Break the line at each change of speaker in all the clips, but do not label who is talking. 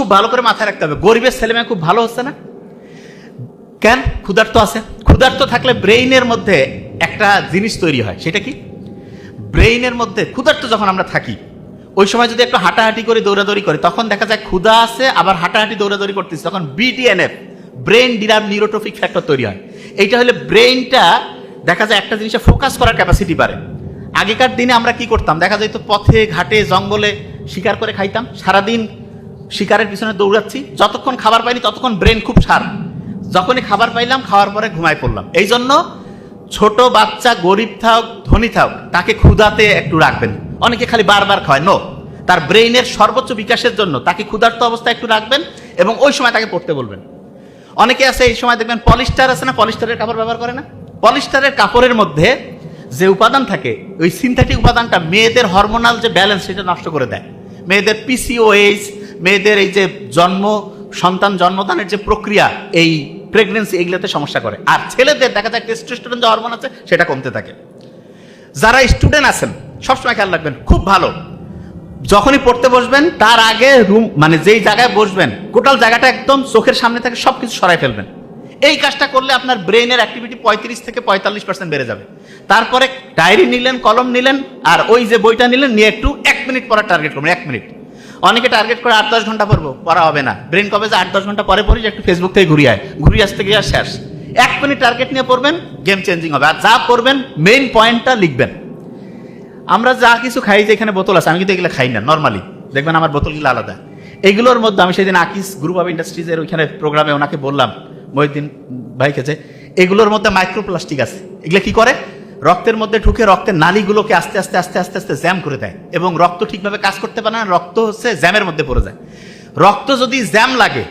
খুব ভালো করে মাথায় রাখতে হবে। গরিবের ছেলেমেয়ে খুব ভালো হচ্ছে না? কেন? ক্ষুধার্ত আছে? ক্ষুধার্ত থাকলে ব্রেইনের মধ্যে একটা জিনিস তৈরি হয়। সেটা কি? ব্রেইনের মধ্যে ক্ষুধার্ত যখন আমরা থাকি, ওই সময় যদি একটু হাঁটাহাঁটি করে দৌড়াদৌড়ি করে, তখন দেখা যায় ক্ষুধা আছে, আবার হাঁটাহাঁটি দৌড়াদৌড়ি করতেছি। তখন BDNF brain derived neurotrophic factor তৈরি হয়। এইটা হলে ব্রেইনটা দেখা যায় একটা জিনিসে ফোকাস করার ক্যাপাসিটি বাড়ে। আগেকার দিনে আমরা কি করতাম? দেখা যেত পথে, ঘাটে, জঙ্গলে শিকার করে খাইতাম। সারাদিন শিকারের পিছনে দৌড়াচ্ছি। যতক্ষণ খাবার পাইনি, ততক্ষণ ব্রেন খুব সার। যখনই খাবার পাইলাম, খাওয়ার পরে ঘুমায় পড়লাম। এই জন্য ছোট বাচ্চা গরিব থাক, ধনী থাক, তাকে ক্ষুধাতে একটু রাখবেন। অনেকে খালি বারবার খায় নো তার ব্রেইনের সর্বোচ্চ বিকাশের জন্য তাকে ক্ষুধার্ত অবস্থায় একটু রাখবেন এবং ওই সময় তাকে পড়তে বলবেন। অনেকে আছে, এই সময় দেখবেন পলিস্টার আছে না, পলিস্টারের কাপড় ব্যবহার করে না? পলিস্টারের কাপড়ের মধ্যে যে উপাদান থাকে, ওই সিনথেটিক উপাদানটা মেয়েদের হরমোনাল যে ব্যালেন্স সেটা নষ্ট করে দেয়। মেয়েদের পিসিওএইচ মেয়েদের এই যে জন্ম, সন্তান জন্মদানের যে প্রক্রিয়া, এই প্রেগনেন্সি এগুলোতে সমস্যা করে। আর ছেলেদের দেখা যায় টেস্টোস্টেরন যে হরমোন আছে, সেটা কমতে থাকে। যারা স্টুডেন্ট আছেন, সবসময় খেয়াল রাখবেন, খুব ভালো। যখনই পড়তে বসবেন, তার আগে রুম মানে যেই জায়গায় বসবেন টোটাল জায়গাটা একদম চোখের সামনে থেকে সব কিছু সরাই ফেলবেন। এই কাজটা করলে আপনার ব্রেনের অ্যাক্টিভিটি পঁয়ত্রিশ থেকে পঁয়তাল্লিশ পার্সেন্ট বেড়ে যাবে। তারপরে ডায়েরি নিলেন, কলম নিলেন, আর ওই যে বইটা নিলেন, নিয়ে একটু এক মিনিট পরে টার্গেট করবেন, এক মিনিট অনেকে টার্গেট করে আট দশ ঘণ্টা পড়ব, পড়া হবে না। ব্রেন কবে যে আট দশ ঘণ্টা পরে পড়ি, যে একটু ফেসবুক থেকে ঘুরিয়ে আয়। ঘুরিয়ে আসতে গিয়ে শেষ। এক মিনিট টার্গেট নিয়ে পড়বেন গেম চেঞ্জিং হবে। আর যা পড়বেন মেইন পয়েন্টটা লিখবেন। আমরা যা কিছু খাই যে এখানে বোতল আছে, আমি কিন্তু এগুলো খাই না নর্মালি দেখবেন আমার বোতলগুলো আলাদা। এগুলোর মধ্যে আমি সেদিন আকিস গ্রুপ অফ ইন্ডাস্ট্রিজের ওইখানে প্রোগ্রামে ওনাকে বললাম, মহিউদ্দিন ভাই খেছে এগুলোর মধ্যে মাইক্রোপ্লাস্টিক আছে। এগুলো কি করে? রক্তের মধ্যে ঢুকে রক্তের নালীগুলোকে আস্তে আস্তে আস্তে আস্তে আস্তে জ্যাম করে দেয়। এবং রক্ত ঠিকভাবে কাজ করতে পারে না, রক্ত হচ্ছে জ্যামের মধ্যে পড়ে যায়। রক্ত যদি জ্যাম লাগে,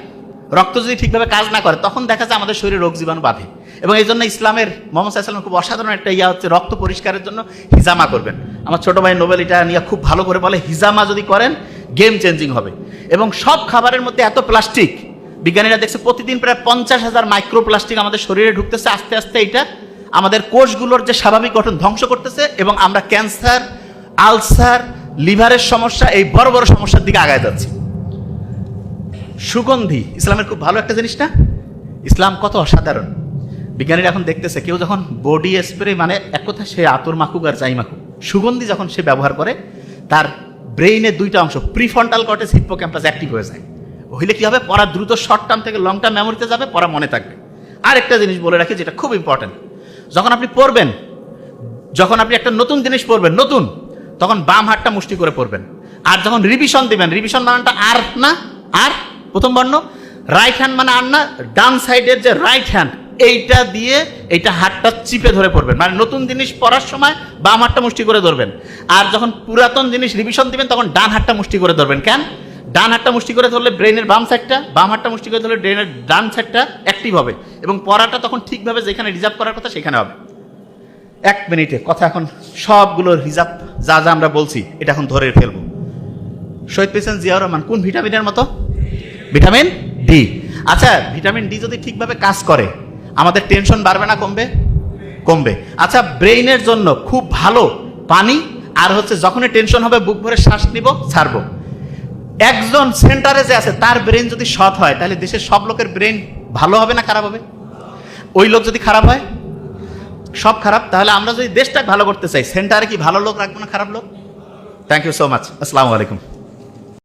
রক্ত যদি ঠিকভাবে কাজ না করে, তখন দেখা যায় আমাদের শরীরে রোগ জীবাণু বাঁধে। এবং এই জন্য ইসলামের মোহাম্মদ সাল্লাম খুব অসাধারণ একটা ইয়া হচ্ছে রক্ত পরিষ্কারের জন্য হিজামা করবেন। আমার ছোট ভাই নোবেল এটা নিয়ে খুব ভালো করে বলে, হিজামা যদি করেন গেম চেঞ্জিং হবে। এবং সব খাবারের মধ্যে এত প্লাস্টিক বিজ্ঞানীরা দেখছে প্রতিদিন প্রায় পঞ্চাশ হাজার মাইক্রো প্লাস্টিক আমাদের শরীরে ঢুকতেছে, আস্তে আস্তে এটা আমাদের কোষগুলোর যে স্বাভাবিক গঠন ধ্বংস করতেছে এবং আমরা ক্যান্সার, আলসার, লিভারের সমস্যা, এই বড় বড় সমস্যার দিকে আগায় যাচ্ছি। সুগন্ধি, ইসলামের খুব ভালো একটা জিনিস না? ইসলাম কত অসাধারণ। বিজ্ঞানীরা এখন দেখতেছে, কেউ যখন বডি স্প্রে মানে এক কথা সে আতর মাখুক আর যাই মাখুক, সুগন্ধি যখন সে ব্যবহার করে, তার ব্রেইনের দুইটা অংশ prefrontal prefrontal cortex hippocampus active হয়ে যায়। হইলে কি হবে? পড়া দ্রুত শর্ট টার্ম থেকে লং টার্ম মেমোরিতে যাবে, পড়া মনে থাকবে। আর একটা জিনিস বলে রাখি যেটা খুব ইম্পর্টেন্ট যখন আপনি পড়বেন, যখন আপনি একটা নতুন জিনিস পড়বেন, নতুন, তখন বাম হাতটা মুষ্টি করে পড়বেন। আর যখন রিভিশন দিবেন রিভিশন মানটা আর না, আর প্রথম বর্ণ রাইট হ্যান্ড মানে আর না, ডান সাইডের যে রাইট হ্যান্ড এইটা দিয়ে এইটা হাতটা চিপে ধরে পড়বেন। মানে নতুন জিনিস পড়ার সময় বাম হাতটা মুষ্টি করে ধরবেন। আর যখন পুরাতন জিনিস রিভিশন দিবেন, তখন ডান হাতটা মুষ্টি করে ধরবেন। কেন? ডান হাতটা মুষ্টি করে ধরলে ব্রেনের বাম সাইডটা বাম হাতটা মুষ্টি করে ধরলে ব্রেনের ডান সাইডটা অ্যাক্টিভ হবে। এবং পড়াটা তখন ঠিকভাবে যেখানে রিজার্ভ করার কথা সেখানে হবে। এক মিনিটে, কথা এখন সবগুলো রিজার্ভ যা যা আমরা বলছি, এটা এখন ধরে ফেলব। শহীদ পেয়েছেন জিয়াউর রহমান, কোন ভিটামিনের মতো? Vitamin D. আচ্ছা ভিটামিন ডি যদি ঠিকভাবে কাজ করে, আমাদের টেনশন বাড়বে না, কমবে? কমবে। আচ্ছা ব্রেইনের জন্য খুব ভালো পানি, আর হচ্ছে যখনই টেনশন হবে, বুক ভরে শ্বাস নিব, ছাড়বো। একজন সেন্টারে যে আছে, তার ব্রেন যদি সৎ হয়, তাহলে দেশের সব লোকের ব্রেন ভালো হবে না খারাপ হবে? ওই লোক যদি খারাপ হয়, সব খারাপ, তাহলে আমরা যদি দেশটা ভালো করতে চাই, সেন্টারে কি ভালো লোক রাখব না খারাপ লোক? থ্যাংক ইউ সো মাচ আসসালামু আলাইকুম।